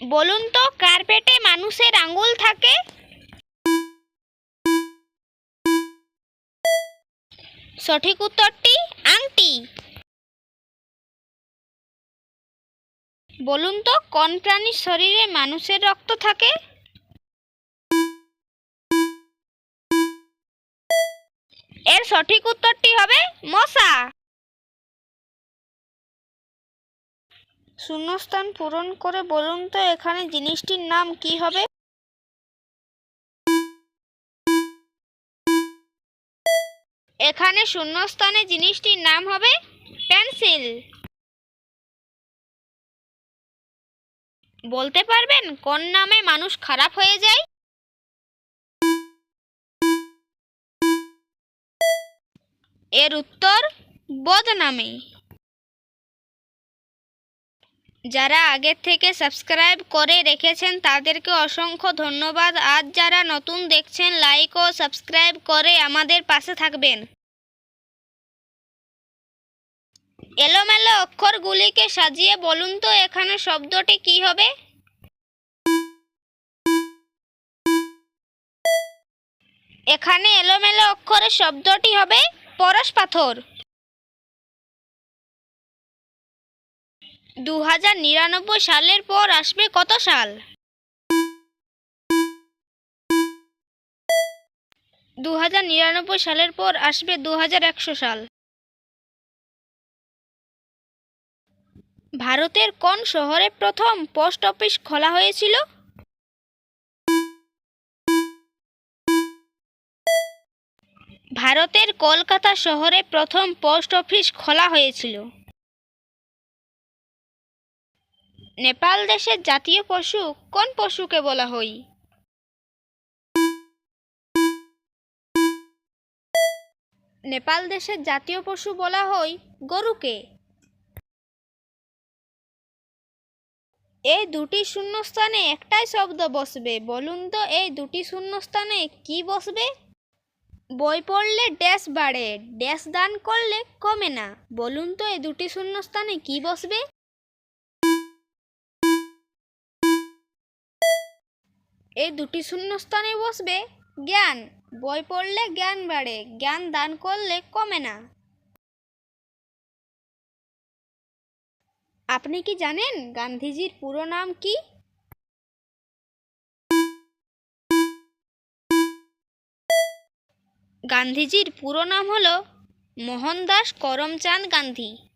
বলুন তো কার্পেটে মানুষের আঙ্গুল থাকে? সঠিক উত্তরটি, আংটি। বলুন তো, কোন প্রাণীর শরীরে মানুষের রক্ত থাকে? এর সঠিক উত্তরটি হবে মশা। শূন্যস্থান পূরণ করে বলুন তো এখানে জিনিসটির নাম কি হবে? এখানে শূন্যস্থানে জিনিসটির নাম হবে পেন্সিল। বলতে পারবেন কোন নামে মানুষ খারাপ হয়ে যায়? এর উত্তর বদনামে। যারা আগের থেকে সাবস্ক্রাইব করে রেখেছেন, তাদেরকে অসংখ্য ধন্যবাদ। আজ যারা নতুন দেখছেন লাইক ও সাবস্ক্রাইব করে আমাদের পাশে থাকবেন। এলোমেলো অক্ষরগুলিকে সাজিয়ে বলুন তো, এখানে শব্দটি কি হবে? এখানে এলোমেলো অক্ষরের শব্দটি হবে পরশ পাথর। দু হাজার নিরানব্বই সালের পর আসবে কত সাল? দু হাজার নিরানব্বই সালের পর আসবে দু হাজার একশো সাল। ভারতের কোন শহরে প্রথম পোস্ট অফিস খোলা হয়েছিল? ভারতের কলকাতা শহরে প্রথম পোস্ট অফিস খোলা হয়েছিল। নেপাল দেশের জাতীয় পশু কোন পশুকে বলা হয়? নেপাল দেশের জাতীয় পশু বলা হয় গরুকে। এই দুটি শূন্যস্থানে একটাই শব্দ বসবে। বলুন তো, এই দুটি শূন্যস্থানে কি বসবে? বই পড়লে ড্যাশ বাড়ে, ড্যাশ দান করলে কমে না। বলুন তো, এই দুটি শূন্যস্থানে কি বসবে? এই দুটি শূন্যস্থানে বসবে। জ্ঞান, বই পড়লে জ্ঞান বাড়ে, জ্ঞান দান করলে কমে না। আপনি কি জানেন গান্ধীজির পুরো নাম কি? গান্ধীজির পুরো নাম হলো মোহনদাস করমচাঁদ গান্ধী।